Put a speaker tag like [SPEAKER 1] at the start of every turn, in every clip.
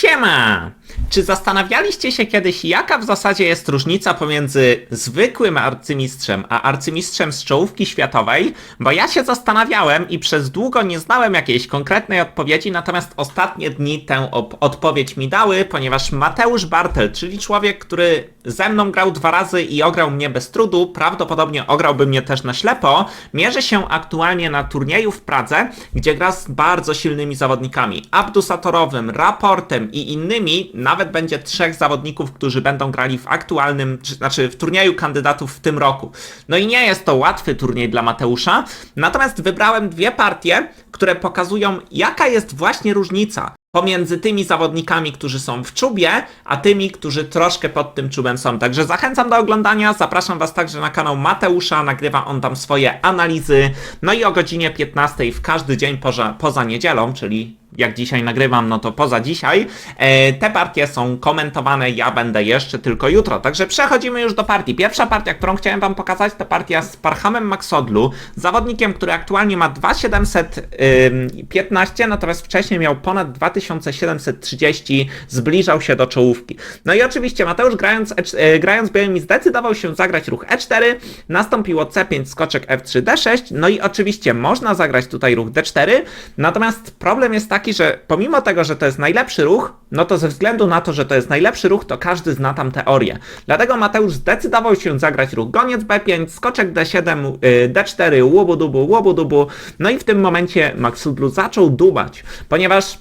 [SPEAKER 1] 这嘛。Czy zastanawialiście się kiedyś, jaka w zasadzie jest różnica pomiędzy zwykłym arcymistrzem a arcymistrzem z czołówki światowej? Bo ja się zastanawiałem i przez długo nie znałem jakiejś konkretnej odpowiedzi, natomiast ostatnie dni tę odpowiedź mi dały, ponieważ Mateusz Bartel, czyli człowiek, który ze mną grał dwa razy i ograł mnie bez trudu, prawdopodobnie ograłby mnie też na ślepo, mierzy się aktualnie na turnieju w Pradze, gdzie gra z bardzo silnymi zawodnikami. Abdusatorowym, Raportem i innymi, nawet będzie trzech zawodników, którzy będą grali w aktualnym, czy, znaczy w turnieju kandydatów w tym roku. No i nie jest to łatwy turniej dla Mateusza, natomiast wybrałem dwie partie, które pokazują jaka jest właśnie różnica pomiędzy tymi zawodnikami, którzy są w czubie, a tymi, którzy troszkę pod tym czubem są. Także zachęcam do oglądania, zapraszam Was także na kanał Mateusza, nagrywa on tam swoje analizy, no i o godzinie 15 w każdy dzień poza, poza niedzielą, czyli jak dzisiaj nagrywam, no to poza dzisiaj, e, te partie są komentowane, ja będę jeszcze tylko jutro. Także przechodzimy już do partii. Pierwsza partia, którą chciałem Wam pokazać, to partia z Parhamem Maxodlu, zawodnikiem, który aktualnie ma 2715, natomiast wcześniej miał ponad 2730, zbliżał się do czołówki. No i oczywiście Mateusz grając, e, e, grając białymi zdecydował się zagrać ruch E4, nastąpiło C5, skoczek F3, D6, no i oczywiście można zagrać tutaj ruch D4, natomiast problem jest taki, że pomimo tego, że to jest najlepszy ruch, no to ze względu na to, że to jest najlepszy ruch, to każdy zna tam teorię. Dlatego Mateusz zdecydował się zagrać ruch goniec B5, skoczek D7, y, D4, łobu-dubu, łobu-dubu, no i w tym momencie Maxudlu zaczął dubać, ponieważ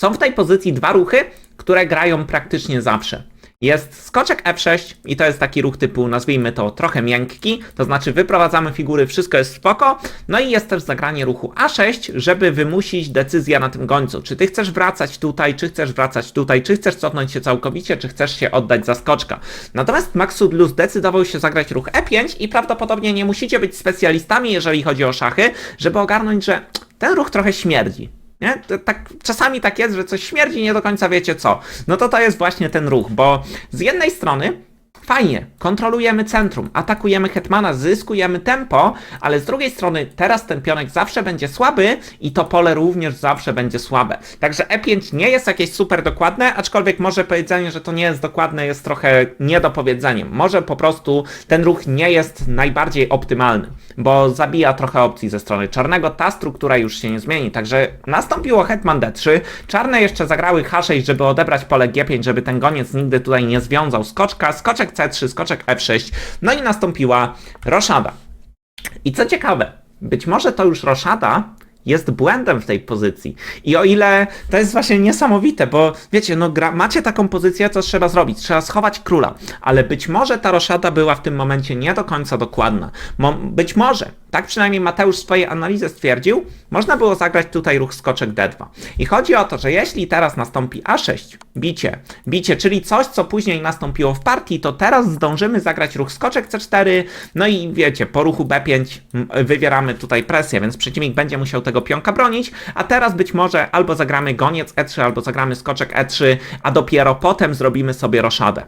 [SPEAKER 1] są w tej pozycji dwa ruchy, które grają praktycznie zawsze. Jest skoczek F6 i to jest taki ruch typu, nazwijmy to trochę miękki, to znaczy wyprowadzamy figury, wszystko jest spoko, no i jest też zagranie ruchu A6, żeby wymusić decyzję na tym gońcu. Czy ty chcesz wracać tutaj, czy chcesz wracać tutaj, czy chcesz cofnąć się całkowicie, czy chcesz się oddać za skoczka. Natomiast Maxudlu zdecydował się zagrać ruch E5 i prawdopodobnie nie musicie być specjalistami, jeżeli chodzi o szachy, żeby ogarnąć, że ten ruch trochę śmierdzi. Nie? Tak, czasami tak jest, że coś śmierdzi, nie do końca wiecie co. No to to jest właśnie ten ruch, bo z jednej strony fajnie, kontrolujemy centrum, atakujemy hetmana, zyskujemy tempo, ale z drugiej strony teraz ten pionek zawsze będzie słaby i to pole również zawsze będzie słabe. Także E5 nie jest jakieś super dokładne, aczkolwiek może powiedzenie, że to nie jest dokładne jest trochę niedopowiedzeniem. Może po prostu ten ruch nie jest najbardziej optymalny, bo zabija trochę opcji ze strony czarnego, ta struktura już się nie zmieni, także nastąpiło hetman D3, czarne jeszcze zagrały H6, żeby odebrać pole G5, żeby ten goniec nigdy tutaj nie związał skoczka, skoczek C3, skoczek F6, no i nastąpiła roszada. I co ciekawe, być może to już roszada jest błędem w tej pozycji. I o ile to jest właśnie niesamowite, bo wiecie, no gra, macie taką pozycję, co trzeba zrobić? Trzeba schować króla, ale być może ta roszada była w tym momencie nie do końca dokładna. Mo być może, tak przynajmniej Mateusz w swojej analizie stwierdził, można było zagrać tutaj ruch skoczek D2. I chodzi o to, że jeśli teraz nastąpi A6, bicie, bicie, czyli coś, co później nastąpiło w partii, to teraz zdążymy zagrać ruch skoczek C4, no i wiecie, po ruchu B5 mm, wywieramy tutaj presję, więc przeciwnik będzie musiał tego pionka bronić, a teraz być może albo zagramy goniec E3, albo zagramy skoczek E3, a dopiero potem zrobimy sobie roszadę.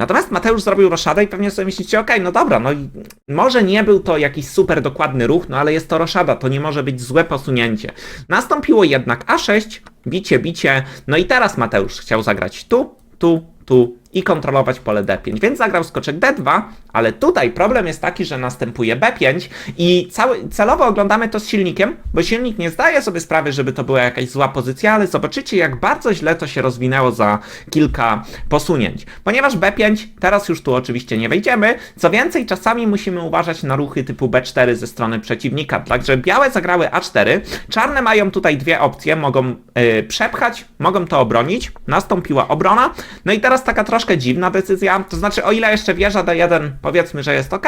[SPEAKER 1] Natomiast Mateusz zrobił roszadę i pewnie sobie myślicie, okej, no dobra, no i może nie był to jakiś super dokładny ruch, no ale jest to roszada, to nie może być złe posunięcie. Nastąpiło jednak A6, bicie, bicie, no i teraz Mateusz chciał zagrać tu, tu, tu i kontrolować pole D5, więc zagrał skoczek D2, ale tutaj problem jest taki, że następuje B5 i cały, celowo oglądamy to z silnikiem, bo silnik nie zdaje sobie sprawy, żeby to była jakaś zła pozycja, ale zobaczycie jak bardzo źle to się rozwinęło za kilka posunięć. Ponieważ B5, teraz już tu oczywiście nie wejdziemy, co więcej czasami musimy uważać na ruchy typu B4 ze strony przeciwnika, także białe zagrały A4, czarne mają tutaj dwie opcje, mogą yy, przepchać, mogą to obronić, nastąpiła obrona, no i teraz taka troszkę dziwna decyzja, to znaczy o ile jeszcze wieża D1 powiedzmy, że jest ok,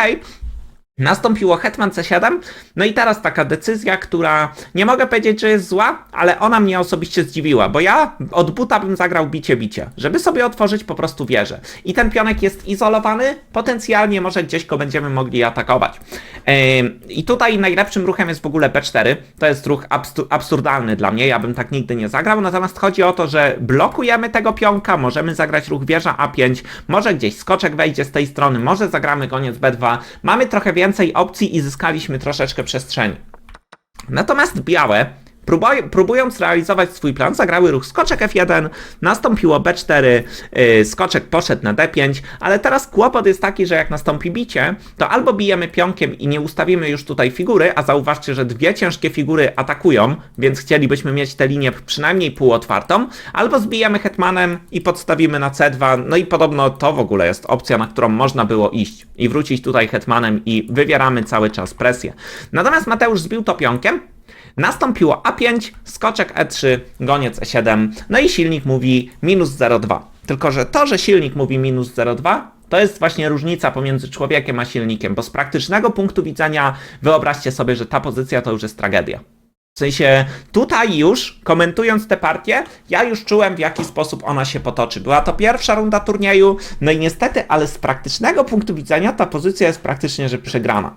[SPEAKER 1] Nastąpiło Hetman C7, no i teraz taka decyzja, która nie mogę powiedzieć, że jest zła, ale ona mnie osobiście zdziwiła, bo ja od buta bym zagrał bicie-bicie, żeby sobie otworzyć po prostu wieżę. I ten pionek jest izolowany, potencjalnie może gdzieś go będziemy mogli atakować. Yy, I tutaj najlepszym ruchem jest w ogóle B4, to jest ruch absurdalny dla mnie, ja bym tak nigdy nie zagrał, natomiast chodzi o to, że blokujemy tego pionka, możemy zagrać ruch wieża A5, może gdzieś skoczek wejdzie z tej strony, może zagramy goniec B2, mamy trochę więcej opcji i zyskaliśmy troszeczkę przestrzeni. Natomiast białe Próbuj, próbując realizować swój plan, zagrały ruch skoczek F1, nastąpiło B4, yy, skoczek poszedł na D5, ale teraz kłopot jest taki, że jak nastąpi bicie, to albo bijemy pionkiem i nie ustawimy już tutaj figury, a zauważcie, że dwie ciężkie figury atakują, więc chcielibyśmy mieć tę linię przynajmniej półotwartą, albo zbijemy hetmanem i podstawimy na C2, no i podobno to w ogóle jest opcja, na którą można było iść i wrócić tutaj hetmanem i wywieramy cały czas presję. Natomiast Mateusz zbił to pionkiem, Nastąpiło A5, skoczek E3, goniec E7, no i silnik mówi minus 0,2. Tylko, że to, że silnik mówi minus 0,2, to jest właśnie różnica pomiędzy człowiekiem a silnikiem, bo z praktycznego punktu widzenia wyobraźcie sobie, że ta pozycja to już jest tragedia. W sensie tutaj już, komentując tę partię, ja już czułem w jaki sposób ona się potoczy. Była to pierwsza runda turnieju, no i niestety, ale z praktycznego punktu widzenia ta pozycja jest praktycznie, że przegrana.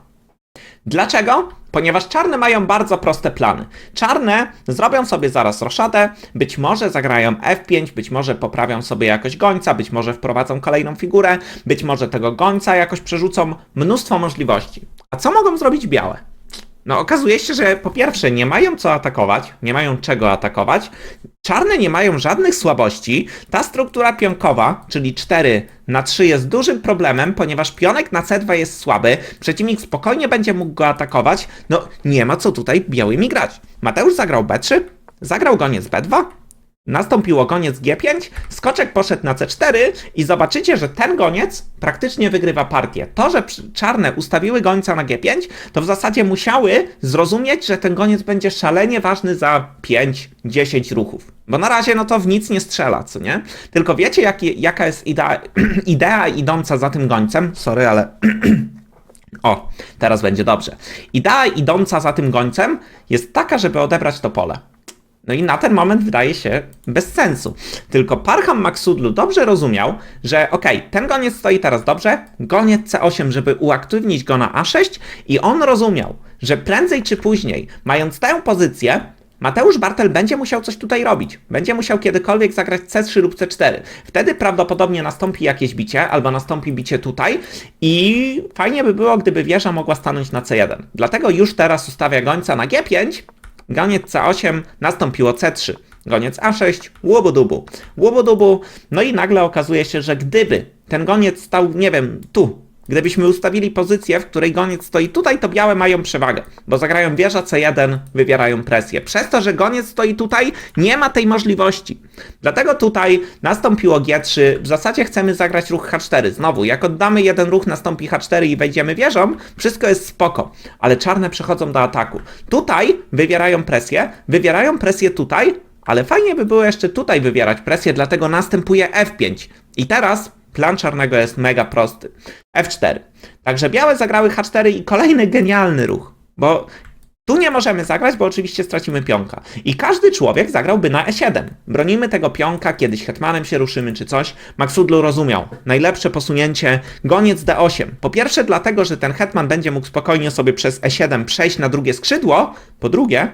[SPEAKER 1] Dlaczego? Ponieważ czarne mają bardzo proste plany. Czarne zrobią sobie zaraz roszadę, być może zagrają F5, być może poprawią sobie jakoś gońca, być może wprowadzą kolejną figurę, być może tego gońca jakoś przerzucą. Mnóstwo możliwości. A co mogą zrobić białe? No okazuje się, że po pierwsze nie mają co atakować, nie mają czego atakować. Czarne nie mają żadnych słabości. Ta struktura pionkowa, czyli 4 na 3 jest dużym problemem, ponieważ pionek na C2 jest słaby. Przeciwnik spokojnie będzie mógł go atakować. No nie ma co tutaj białymi grać. Mateusz zagrał B3, zagrał goniec B2, Nastąpiło goniec G5, skoczek poszedł na C4 i zobaczycie, że ten goniec praktycznie wygrywa partię. To, że czarne ustawiły gońca na G5, to w zasadzie musiały zrozumieć, że ten goniec będzie szalenie ważny za 5-10 ruchów. Bo na razie no to w nic nie strzela, co nie? Tylko wiecie, jaki, jaka jest idea, idea idąca za tym gońcem? Sorry, ale o, teraz będzie dobrze. Idea idąca za tym gońcem jest taka, żeby odebrać to pole. No i na ten moment wydaje się bez sensu. Tylko Parham Maksudlu dobrze rozumiał, że okej, ten goniec stoi teraz dobrze, goniec C8, żeby uaktywnić go na A6 i on rozumiał, że prędzej czy później, mając tę pozycję, Mateusz Bartel będzie musiał coś tutaj robić. Będzie musiał kiedykolwiek zagrać C3 lub C4. Wtedy prawdopodobnie nastąpi jakieś bicie, albo nastąpi bicie tutaj i fajnie by było, gdyby wieża mogła stanąć na C1. Dlatego już teraz ustawia gońca na G5, Goniec C8, nastąpiło C3. Goniec A6, łobodubu. Łobodubu, no i nagle okazuje się, że gdyby ten goniec stał, nie wiem, tu, gdybyśmy ustawili pozycję, w której goniec stoi tutaj, to białe mają przewagę, bo zagrają wieża C1, wywierają presję. Przez to, że goniec stoi tutaj, nie ma tej możliwości. Dlatego tutaj nastąpiło G3, w zasadzie chcemy zagrać ruch H4. Znowu, jak oddamy jeden ruch, nastąpi H4 i wejdziemy wieżą, wszystko jest spoko, ale czarne przechodzą do ataku. Tutaj wywierają presję, wywierają presję tutaj, ale fajnie by było jeszcze tutaj wywierać presję, dlatego następuje F5. I teraz plan czarnego jest mega prosty. F4. Także białe zagrały H4 i kolejny genialny ruch, bo tu nie możemy zagrać, bo oczywiście stracimy pionka. I każdy człowiek zagrałby na E7. Bronimy tego pionka, kiedyś hetmanem się ruszymy czy coś. Maksudlu rozumiał. Najlepsze posunięcie, goniec D8. Po pierwsze dlatego, że ten hetman będzie mógł spokojnie sobie przez E7 przejść na drugie skrzydło. Po drugie,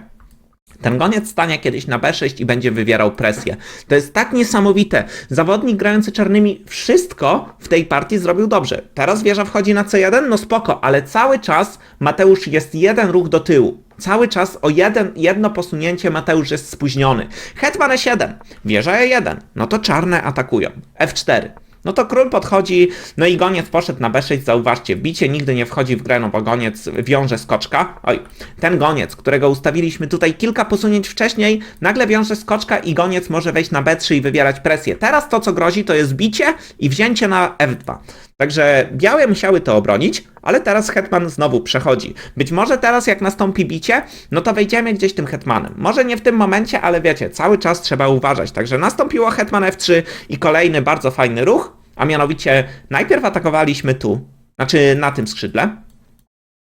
[SPEAKER 1] ten goniec stanie kiedyś na B6 i będzie wywierał presję. To jest tak niesamowite. Zawodnik grający czarnymi wszystko w tej partii zrobił dobrze. Teraz wieża wchodzi na C1, no spoko, ale cały czas Mateusz jest jeden ruch do tyłu. Cały czas o jeden, jedno posunięcie Mateusz jest spóźniony. Hetman E7, wieża E1, no to czarne atakują. F4. No to król podchodzi, no i goniec poszedł na B6, zauważcie, bicie nigdy nie wchodzi w grę, no bo goniec wiąże skoczka. Oj, ten goniec, którego ustawiliśmy tutaj kilka posunięć wcześniej, nagle wiąże skoczka i goniec może wejść na B3 i wywierać presję. Teraz to, co grozi, to jest bicie i wzięcie na F2. Także białe musiały to obronić, ale teraz hetman znowu przechodzi. Być może teraz jak nastąpi bicie, no to wejdziemy gdzieś tym hetmanem. Może nie w tym momencie, ale wiecie, cały czas trzeba uważać. Także nastąpiło hetman F3 i kolejny bardzo fajny ruch, a mianowicie najpierw atakowaliśmy tu, znaczy na tym skrzydle,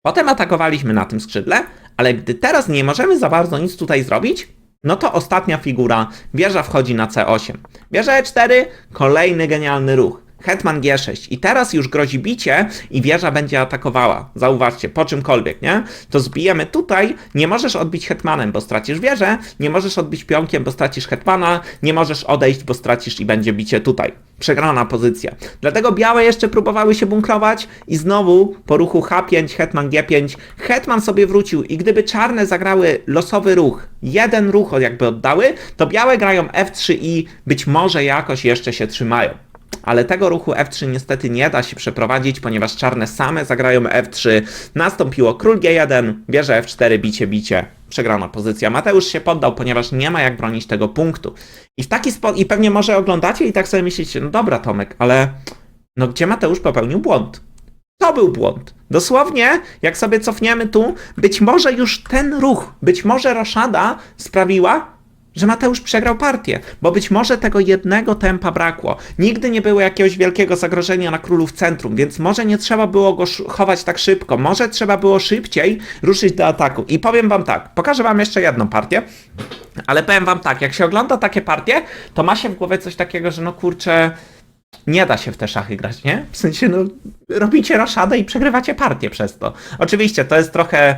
[SPEAKER 1] potem atakowaliśmy na tym skrzydle, ale gdy teraz nie możemy za bardzo nic tutaj zrobić, no to ostatnia figura, wieża wchodzi na C8. Wieża E4, kolejny genialny ruch. Hetman G6 i teraz już grozi bicie i wieża będzie atakowała. Zauważcie, po czymkolwiek, nie? To zbijemy tutaj, nie możesz odbić hetmanem, bo stracisz wieżę, nie możesz odbić pionkiem, bo stracisz hetmana, nie możesz odejść, bo stracisz i będzie bicie tutaj. Przegrana pozycja. Dlatego białe jeszcze próbowały się bunkrować i znowu po ruchu H5, hetman G5, hetman sobie wrócił i gdyby czarne zagrały losowy ruch, jeden ruch jakby oddały, to białe grają F3 i być może jakoś jeszcze się trzymają ale tego ruchu F3 niestety nie da się przeprowadzić, ponieważ czarne same zagrają F3. Nastąpiło król G1, bierze F4, bicie, bicie. Przegrana pozycja. Mateusz się poddał, ponieważ nie ma jak bronić tego punktu. I w taki sposób, i pewnie może oglądacie i tak sobie myślicie, no dobra Tomek, ale no gdzie Mateusz popełnił błąd? To był błąd. Dosłownie, jak sobie cofniemy tu, być może już ten ruch, być może roszada sprawiła, że Mateusz przegrał partię, bo być może tego jednego tempa brakło. Nigdy nie było jakiegoś wielkiego zagrożenia na królu w centrum, więc może nie trzeba było go chować tak szybko, może trzeba było szybciej ruszyć do ataku. I powiem wam tak, pokażę wam jeszcze jedną partię, ale powiem wam tak, jak się ogląda takie partie, to ma się w głowie coś takiego, że no kurczę, nie da się w te szachy grać, nie? W sensie, no, robicie roszadę i przegrywacie partię przez to. Oczywiście, to jest trochę e,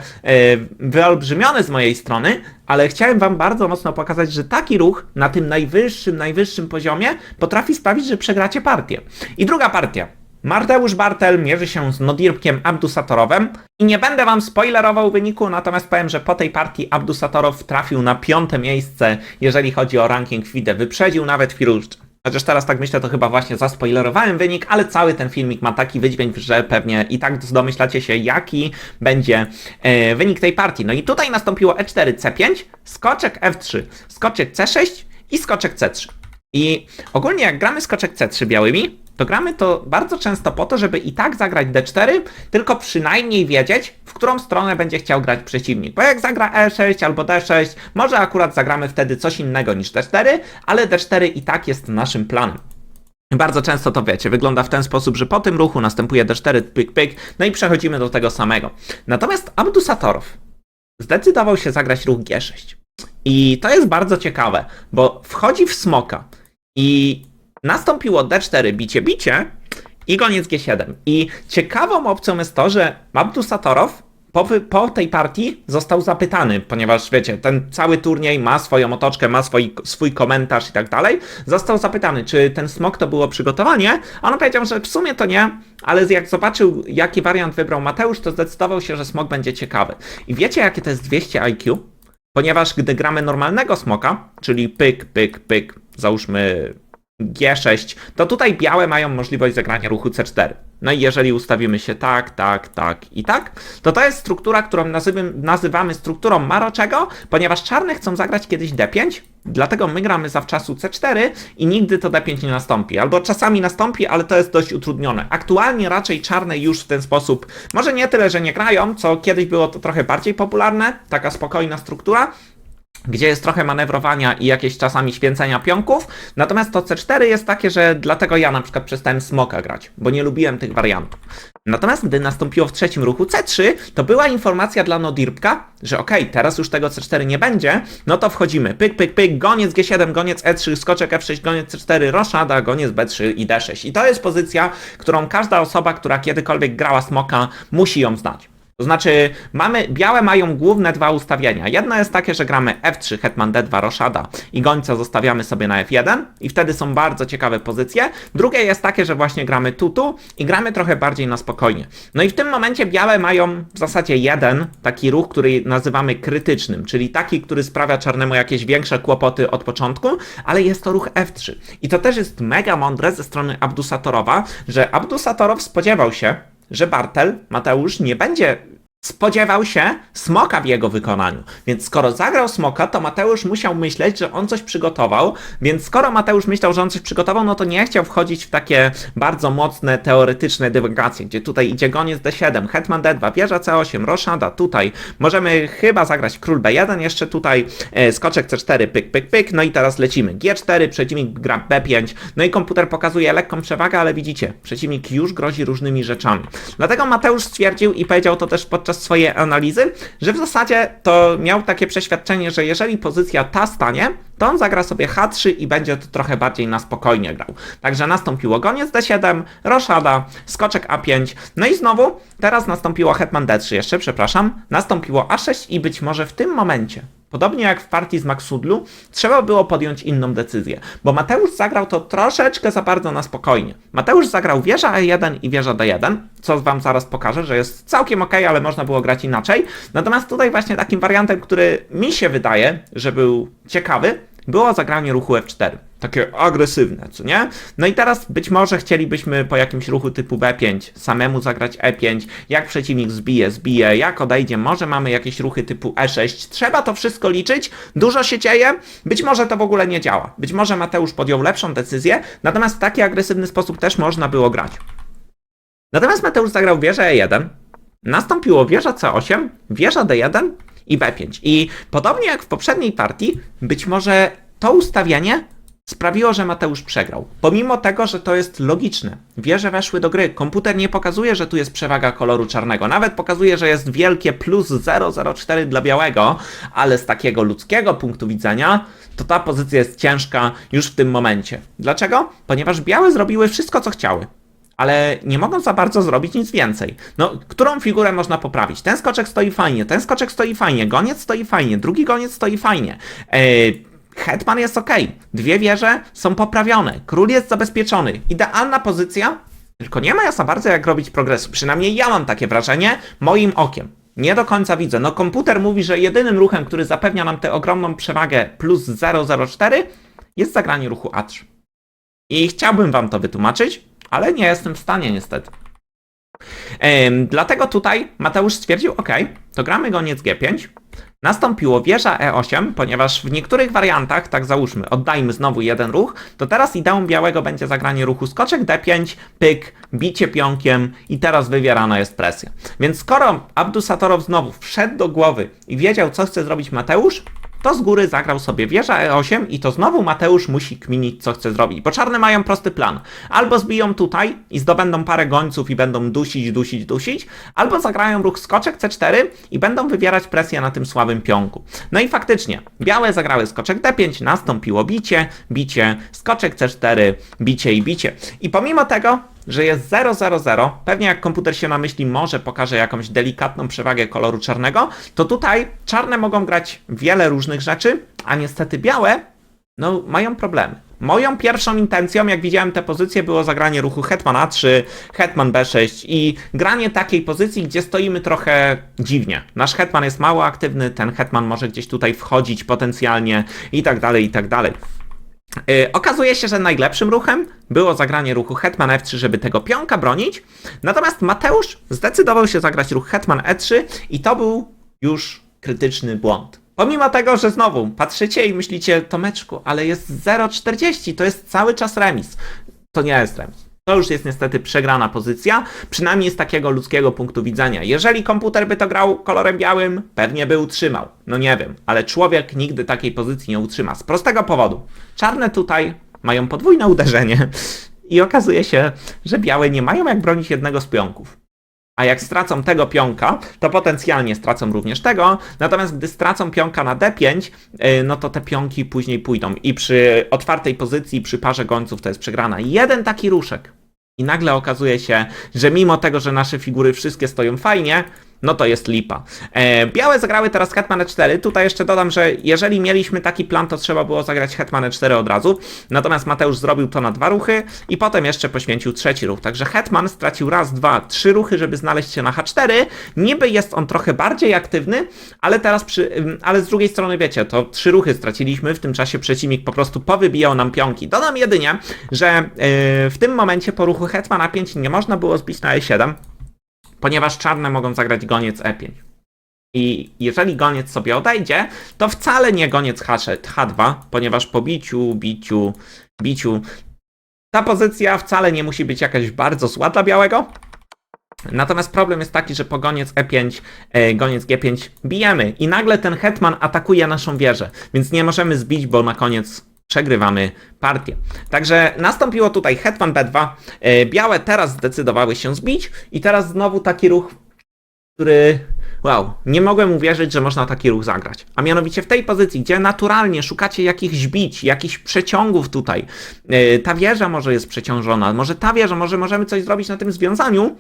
[SPEAKER 1] wyolbrzymione z mojej strony, ale chciałem wam bardzo mocno pokazać, że taki ruch na tym najwyższym, najwyższym poziomie potrafi sprawić, że przegracie partię. I druga partia. Marteusz Bartel mierzy się z Nodirkiem Abdusatorowem i nie będę wam spoilerował wyniku, natomiast powiem, że po tej partii Abdusatorow trafił na piąte miejsce, jeżeli chodzi o ranking FIDE. Wyprzedził nawet Firuszcza. Chociaż teraz tak myślę, to chyba właśnie zaspoilerowałem wynik, ale cały ten filmik ma taki wydźwięk, że pewnie i tak domyślacie się, jaki będzie e, wynik tej partii. No i tutaj nastąpiło E E4, C5, skoczek F3, skoczek C6 i skoczek C3. I ogólnie jak gramy skoczek C3 białymi, to gramy to bardzo często po to, żeby i tak zagrać D4, tylko przynajmniej wiedzieć, w którą stronę będzie chciał grać przeciwnik. Bo jak zagra E6 albo D6, może akurat zagramy wtedy coś innego niż D4, ale D4 i tak jest naszym planem. Bardzo często to wiecie, wygląda w ten sposób, że po tym ruchu następuje D4, pyk, pyk, no i przechodzimy do tego samego. Natomiast Abdusatorow zdecydował się zagrać ruch G6. I to jest bardzo ciekawe, bo wchodzi w smoka i nastąpiło D4 bicie bicie i goniec G7. I ciekawą opcją jest to, że Abdusatorow po, wy- po tej partii został zapytany, ponieważ wiecie, ten cały turniej ma swoją otoczkę, ma swój, swój komentarz i tak dalej. Został zapytany, czy ten smok to było przygotowanie. A on powiedział, że w sumie to nie, ale jak zobaczył, jaki wariant wybrał Mateusz, to zdecydował się, że smok będzie ciekawy. I wiecie, jakie to jest 200 IQ? Ponieważ gdy gramy normalnego smoka, czyli pyk, pyk, pyk, załóżmy G6, to tutaj białe mają możliwość zagrania ruchu C4. No i jeżeli ustawimy się tak, tak, tak i tak, to to jest struktura, którą nazywamy, nazywamy strukturą Maroczego, ponieważ czarne chcą zagrać kiedyś D5, dlatego my gramy zawczasu C4 i nigdy to D5 nie nastąpi. Albo czasami nastąpi, ale to jest dość utrudnione. Aktualnie raczej czarne już w ten sposób, może nie tyle, że nie grają, co kiedyś było to trochę bardziej popularne, taka spokojna struktura, gdzie jest trochę manewrowania i jakieś czasami święcenia pionków. Natomiast to C4 jest takie, że dlatego ja na przykład przestałem smoka grać, bo nie lubiłem tych wariantów. Natomiast gdy nastąpiło w trzecim ruchu C3, to była informacja dla Nodirpka, że okej, teraz już tego C4 nie będzie, no to wchodzimy. Pyk, pyk, pyk, goniec G7, goniec E3, skoczek F6, goniec C4, roszada, goniec B3 i D6. I to jest pozycja, którą każda osoba, która kiedykolwiek grała smoka, musi ją znać. To znaczy, mamy, białe mają główne dwa ustawienia. Jedno jest takie, że gramy F3, Hetman D2, Roszada i gońca zostawiamy sobie na F1 i wtedy są bardzo ciekawe pozycje. Drugie jest takie, że właśnie gramy tutu i gramy trochę bardziej na spokojnie. No i w tym momencie białe mają w zasadzie jeden taki ruch, który nazywamy krytycznym, czyli taki, który sprawia czarnemu jakieś większe kłopoty od początku, ale jest to ruch F3. I to też jest mega mądre ze strony Abdusatorowa, że Abdusatorow spodziewał się, że Bartel, Mateusz, nie będzie spodziewał się smoka w jego wykonaniu. Więc skoro zagrał smoka, to Mateusz musiał myśleć, że on coś przygotował. Więc skoro Mateusz myślał, że on coś przygotował, no to nie chciał wchodzić w takie bardzo mocne, teoretyczne dywagacje, gdzie tutaj idzie goniec D7, hetman D2, wieża C8, roszada, tutaj możemy chyba zagrać król B1, jeszcze tutaj e, skoczek C4, pyk, pyk, pyk, no i teraz lecimy. G4, przeciwnik gra B5, no i komputer pokazuje lekką przewagę, ale widzicie, przeciwnik już grozi różnymi rzeczami. Dlatego Mateusz stwierdził i powiedział to też podczas podczas swojej analizy, że w zasadzie to miał takie przeświadczenie, że jeżeli pozycja ta stanie, to on zagra sobie H3 i będzie to trochę bardziej na spokojnie grał. Także nastąpiło goniec D7, roszada, skoczek A5, no i znowu teraz nastąpiło hetman D3 jeszcze, przepraszam, nastąpiło A6 i być może w tym momencie Podobnie jak w partii z Maksudlu, trzeba było podjąć inną decyzję, bo Mateusz zagrał to troszeczkę za bardzo na spokojnie. Mateusz zagrał wieża E1 i wieża D1, co wam zaraz pokażę, że jest całkiem ok, ale można było grać inaczej. Natomiast tutaj właśnie takim wariantem, który mi się wydaje, że był ciekawy, było zagranie ruchu F4. Takie agresywne, co nie? No i teraz być może chcielibyśmy po jakimś ruchu typu B5 samemu zagrać E5, jak przeciwnik zbije, zbije, jak odejdzie, może mamy jakieś ruchy typu E6. Trzeba to wszystko liczyć, dużo się dzieje, być może to w ogóle nie działa. Być może Mateusz podjął lepszą decyzję, natomiast w taki agresywny sposób też można było grać. Natomiast Mateusz zagrał wieżę E1, nastąpiło wieża C8, wieża D1 i B5. I podobnie jak w poprzedniej partii, być może to ustawianie sprawiło, że Mateusz przegrał. Pomimo tego, że to jest logiczne. Wieże weszły do gry. Komputer nie pokazuje, że tu jest przewaga koloru czarnego. Nawet pokazuje, że jest wielkie plus 004 dla białego, ale z takiego ludzkiego punktu widzenia to ta pozycja jest ciężka już w tym momencie. Dlaczego? Ponieważ białe zrobiły wszystko, co chciały ale nie mogą za bardzo zrobić nic więcej. No, którą figurę można poprawić? Ten skoczek stoi fajnie, ten skoczek stoi fajnie, goniec stoi fajnie, drugi goniec stoi fajnie. Eee, hetman jest ok, dwie wieże są poprawione, król jest zabezpieczony. Idealna pozycja, tylko nie ma za bardzo jak robić progresu. Przynajmniej ja mam takie wrażenie moim okiem. Nie do końca widzę. No komputer mówi, że jedynym ruchem, który zapewnia nam tę ogromną przewagę plus 004 jest zagranie ruchu A3. I chciałbym wam to wytłumaczyć, ale nie jestem w stanie niestety. Ym, dlatego tutaj Mateusz stwierdził, ok, to gramy goniec G5. Nastąpiło wieża E8, ponieważ w niektórych wariantach, tak załóżmy, oddajmy znowu jeden ruch, to teraz ideą białego będzie zagranie ruchu skoczek D5, pyk, bicie pionkiem i teraz wywierana jest presja. Więc skoro Abdusatorow znowu wszedł do głowy i wiedział, co chce zrobić Mateusz, to z góry zagrał sobie wieża E8 i to znowu Mateusz musi kminić, co chce zrobić. Bo czarne mają prosty plan. Albo zbiją tutaj i zdobędą parę gońców i będą dusić, dusić, dusić, albo zagrają ruch skoczek C4 i będą wywierać presję na tym słabym pionku. No i faktycznie, białe zagrały skoczek D5, nastąpiło bicie, bicie, skoczek C4, bicie i bicie. I pomimo tego, że jest 000, pewnie jak komputer się namyśli, może pokaże jakąś delikatną przewagę koloru czarnego, to tutaj czarne mogą grać wiele różnych rzeczy, a niestety białe, no, mają problemy. Moją pierwszą intencją, jak widziałem tę pozycję, było zagranie ruchu Hetman A3, Hetman B6 i granie takiej pozycji, gdzie stoimy trochę dziwnie. Nasz Hetman jest mało aktywny, ten Hetman może gdzieś tutaj wchodzić potencjalnie i tak dalej, i tak dalej. Yy, okazuje się, że najlepszym ruchem było zagranie ruchu Hetman F3, żeby tego pionka bronić. Natomiast Mateusz zdecydował się zagrać ruch Hetman E3 i to był już krytyczny błąd. Pomimo tego, że znowu patrzycie i myślicie, Tomeczku, ale jest 0,40, to jest cały czas remis. To nie jest remis. To już jest niestety przegrana pozycja, przynajmniej z takiego ludzkiego punktu widzenia. Jeżeli komputer by to grał kolorem białym, pewnie by utrzymał. No nie wiem, ale człowiek nigdy takiej pozycji nie utrzyma. Z prostego powodu. Czarne tutaj mają podwójne uderzenie i okazuje się, że białe nie mają jak bronić jednego z pionków. A jak stracą tego pionka, to potencjalnie stracą również tego. Natomiast gdy stracą pionka na D5, yy, no to te pionki później pójdą. I przy otwartej pozycji, przy parze gońców to jest przegrana. Jeden taki ruszek. I nagle okazuje się, że mimo tego, że nasze figury wszystkie stoją fajnie, no to jest lipa. E, białe zagrały teraz Hetman E4. Tutaj jeszcze dodam, że jeżeli mieliśmy taki plan, to trzeba było zagrać Hetman E4 od razu. Natomiast Mateusz zrobił to na dwa ruchy i potem jeszcze poświęcił trzeci ruch. Także Hetman stracił raz, dwa, trzy ruchy, żeby znaleźć się na H4. Niby jest on trochę bardziej aktywny, ale teraz przy, ale z drugiej strony wiecie, to trzy ruchy straciliśmy, w tym czasie przeciwnik po prostu powybijał nam pionki. Dodam jedynie, że yy, w tym momencie po ruchu Hetman A5 nie można było zbić na E7 ponieważ czarne mogą zagrać goniec E5. I jeżeli goniec sobie odejdzie, to wcale nie goniec H6, H2, ponieważ po biciu, biciu, biciu ta pozycja wcale nie musi być jakaś bardzo zła dla białego. Natomiast problem jest taki, że po goniec E5, e, goniec G5 bijemy i nagle ten hetman atakuje naszą wieżę, więc nie możemy zbić, bo na koniec przegrywamy partię. Także nastąpiło tutaj hetman B2. E, Białe teraz zdecydowały się zbić i teraz znowu taki ruch który. Wow, nie mogłem uwierzyć, że można taki ruch zagrać. A mianowicie w tej pozycji, gdzie naturalnie szukacie jakichś bić, jakichś przeciągów tutaj. Yy, ta wieża może jest przeciążona, może ta wieża, może możemy coś zrobić na tym związaniu.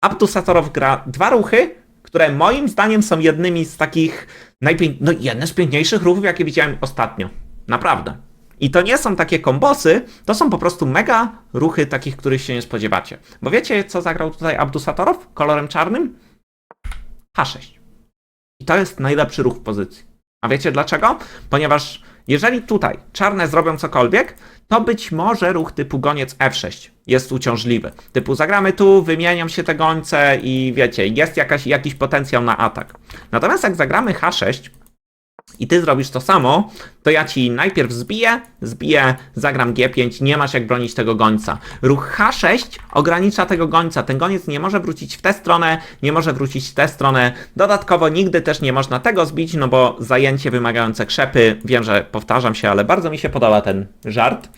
[SPEAKER 1] Abdu Satorow gra dwa ruchy, które moim zdaniem są jednymi z takich najpię... no jedne z piękniejszych ruchów, jakie widziałem ostatnio. Naprawdę. I to nie są takie kombosy, to są po prostu mega ruchy takich, których się nie spodziewacie. Bo wiecie, co zagrał tutaj Abdu Satorow kolorem czarnym? H6. I to jest najlepszy ruch w pozycji. A wiecie dlaczego? Ponieważ jeżeli tutaj czarne zrobią cokolwiek, to być może ruch typu goniec F6 jest uciążliwy. Typu zagramy tu, wymieniam się te gońce i wiecie, jest jakaś, jakiś potencjał na atak. Natomiast jak zagramy H6 i ty zrobisz to samo, to ja ci najpierw zbiję, zbiję, zagram G5, nie masz jak bronić tego gońca. Ruch H6 ogranicza tego gońca. Ten goniec nie może wrócić w tę stronę, nie może wrócić w tę stronę. Dodatkowo nigdy też nie można tego zbić, no bo zajęcie wymagające krzepy. Wiem, że powtarzam się, ale bardzo mi się podoba ten żart.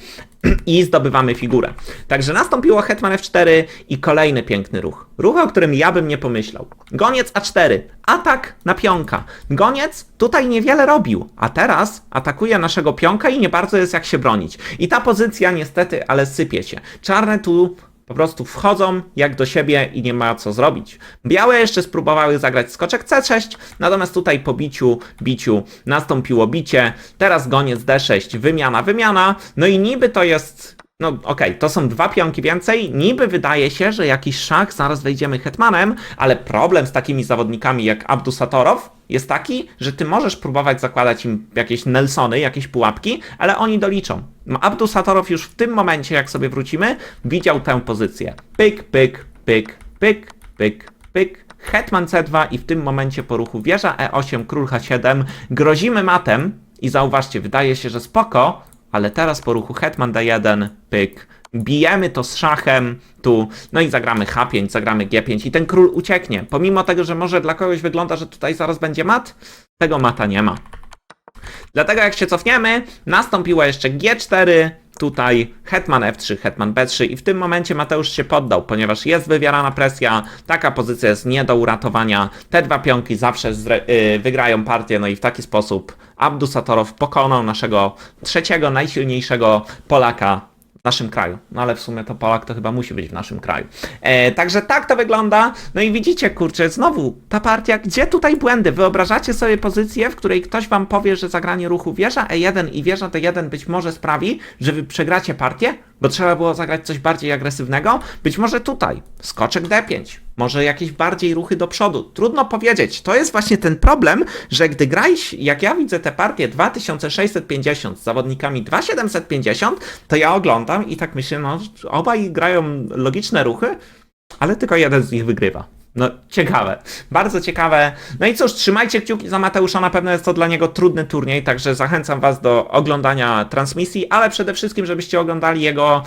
[SPEAKER 1] I zdobywamy figurę. Także nastąpiło Hetman F4 i kolejny piękny ruch. Ruch, o którym ja bym nie pomyślał. Goniec A4. Atak na pionka. Goniec tutaj niewiele robił, a teraz atakuje naszego pionka i nie bardzo jest jak się bronić. I ta pozycja niestety, ale sypie się. Czarne tu po prostu wchodzą jak do siebie i nie ma co zrobić. Białe jeszcze spróbowały zagrać skoczek C6, natomiast tutaj po biciu, biciu nastąpiło bicie. Teraz goniec D6, wymiana, wymiana. No i niby to jest no okej, to są dwa pionki więcej. Niby wydaje się, że jakiś szach, zaraz wejdziemy hetmanem, ale problem z takimi zawodnikami jak Abdu Satorow jest taki, że ty możesz próbować zakładać im jakieś Nelsony, jakieś pułapki, ale oni doliczą. No, Abdu Satorow już w tym momencie, jak sobie wrócimy, widział tę pozycję. Pyk, pyk, pyk, pyk, pyk, pyk. Hetman C2 i w tym momencie po ruchu wieża E8, król H7 grozimy matem i zauważcie, wydaje się, że spoko, ale teraz po ruchu Hetman D1, pyk, bijemy to z szachem, tu, no i zagramy H5, zagramy G5 i ten król ucieknie. Pomimo tego, że może dla kogoś wygląda, że tutaj zaraz będzie mat, tego mata nie ma. Dlatego jak się cofniemy, nastąpiło jeszcze G4, tutaj Hetman F3, Hetman B3 i w tym momencie Mateusz się poddał, ponieważ jest wywierana presja, taka pozycja jest nie do uratowania, te dwa pionki zawsze yy, wygrają partię, no i w taki sposób Abdu Satorow pokonał naszego trzeciego, najsilniejszego Polaka w naszym kraju. No ale w sumie to Polak to chyba musi być w naszym kraju. E, także tak to wygląda. No i widzicie, kurczę, znowu ta partia, gdzie tutaj błędy? Wyobrażacie sobie pozycję, w której ktoś wam powie, że zagranie ruchu wieża E1 i wieża D1 być może sprawi, że wy przegracie partię? Bo trzeba było zagrać coś bardziej agresywnego? Być może tutaj. Skoczek D5. Może jakieś bardziej ruchy do przodu. Trudno powiedzieć. To jest właśnie ten problem, że gdy grałeś, jak ja widzę te partie 2650 z zawodnikami 2750, to ja oglądam i tak myślę, no obaj grają logiczne ruchy, ale tylko jeden z nich wygrywa. No, ciekawe. Bardzo ciekawe. No i cóż, trzymajcie kciuki za Mateusza, na pewno jest to dla niego trudny turniej, także zachęcam Was do oglądania transmisji, ale przede wszystkim, żebyście oglądali jego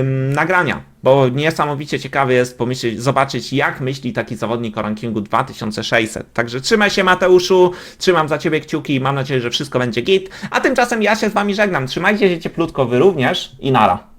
[SPEAKER 1] ym, nagrania, bo niesamowicie ciekawy jest pomyśleć, zobaczyć, jak myśli taki zawodnik o rankingu 2600. Także trzymaj się, Mateuszu, trzymam za Ciebie kciuki i mam nadzieję, że wszystko będzie git. A tymczasem ja się z Wami żegnam. Trzymajcie się cieplutko, Wy również i nara.